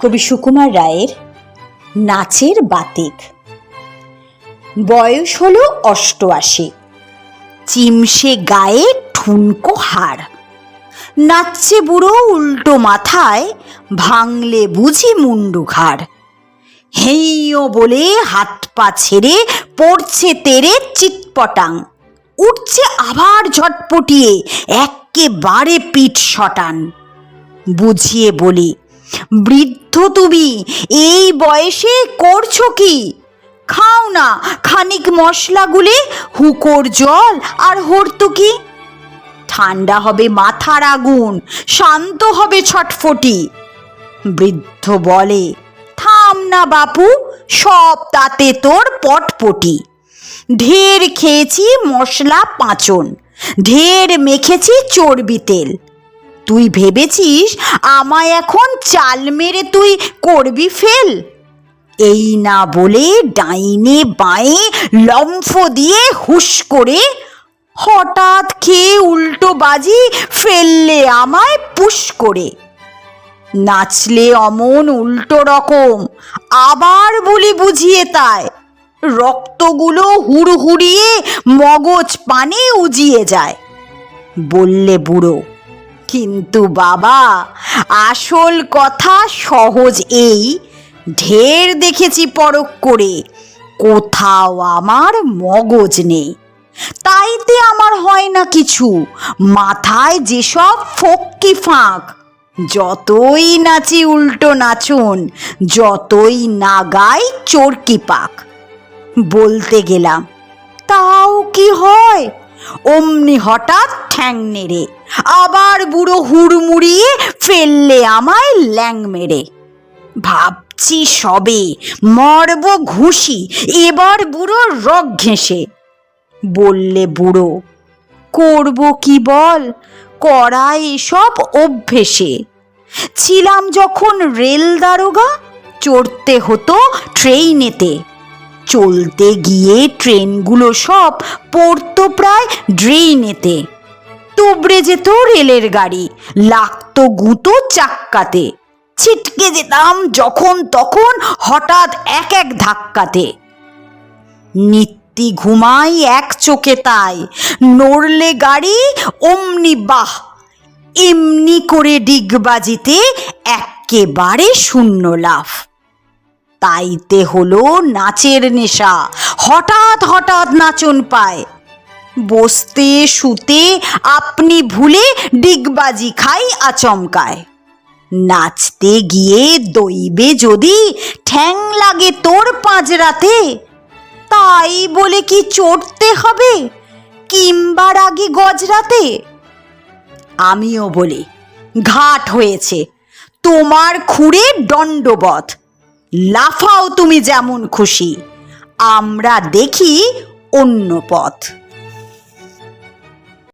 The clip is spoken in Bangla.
কবি সুকুমার রায়ের নাচের বাতিক। বয়স হলো অষ্টআশি। চিমসে গায়ে ঠুনকো হাড়। নাচছে বুড়ো উল্টো মাথায়, ভাঙলে বুঝি মুন্ডু ঘাড়। হেইও বলে হাত পা ছেড়ে পড়ছে তেরে চিটপটাং। উঠছে আবার ঝটপটিয়ে, এক্কেবারে পিঠ শটান বুঝিয়ে বলি বৃদ্ধ তুমি, এই বয়সে করছ কি? খাও না, খানিক মশলা গুলে হুকোর জল আর হর্তুকি। ঠান্ডা হবে মাথার আগুন, শান্ত হবে ছটফটি। বৃদ্ধ বলে, থাম না বাপু, সব তাতে তোর পটপটি। ঢের খেয়েছি মশলা পাঁচন, ঢের মেখেছি চর্বি তেল। তুই ভেবেছিস আমায় এখন চাল মেরে তুই করবি ফেল? এই না বলে ডাইনে বাঁয়ে লম্ফ দিয়ে হুশ করে হঠাৎ খেয়ে উল্টো বাজি ফেললে আমায় পুশ করে। নাচলে অমন উল্টো রকম, আবার বলি বুঝিয়ে তাই। রক্তগুলো হুড়হুড়িয়ে মগজ পানে উজিয়ে যায়। বললে বুড়ো কিন্তু বাবা, আসল কথা সহজ এই। ঢের দেখেছি পরক করে, কোথাও আমার মগজ নেই। তাইতে আমার হয় না কিছু, মাথায় যেসব ফক্কি ফাঁক। যতই নাচি উল্টো নাচুন, যতই না গাই চরকি পাক। বলতে গেলাম, তাও কি হয়? অমনি হঠাৎ ঠ্যাং নেড়ে, আবার বুড়ো হুড়মুড়িয়ে ফেললে আমায় ল্যাং মেরে। ভাবছি সবে মরব ঘুষি, এবার বুড়ো রগ ঘেঁষে। বললে বুড়ো, করব কি বল? করা এসব অভ্যেসে। ছিলাম যখন রেল দারোগা, চড়তে হতো ট্রেনেতে চলতে গিয়ে ট্রেনগুলো সব পড়তো প্রায় ড্রেনেতে। তুবড়ে যেত রেলের গাড়ি, লাগতো গুঁতো চাক্কাতে। ছিটকে যেতাম যখন তখন, হঠাৎ এক এক ধাক্কাতে। নিত্যি ঘুমাই এক চোখে তাই, নড়লে গাড়ি অমনি বাহ, এমনি করে ডিগবাজিতে এক্কেবারে শূন্য লাভ তাইতে হলো নাচের নেশা। হঠাৎ হঠাৎ নাচন পায়। বসতে, শুতে, আপনি ভুলে ডিগবাজি খাই আচমকায়। নাচতে গিয়ে দইবে যদি ঠ্যাং লাগে তোর পাঁজরাতে, তাই বলে কি চড়তে হবে কিংবার আগে গজরাতে? আমিও বলি, ঘাট হয়েছে। তোমার খুঁড়ে দণ্ডবধ। লাফাও তুমি যেমন খুশি আমরা দেখি অন্য পথ।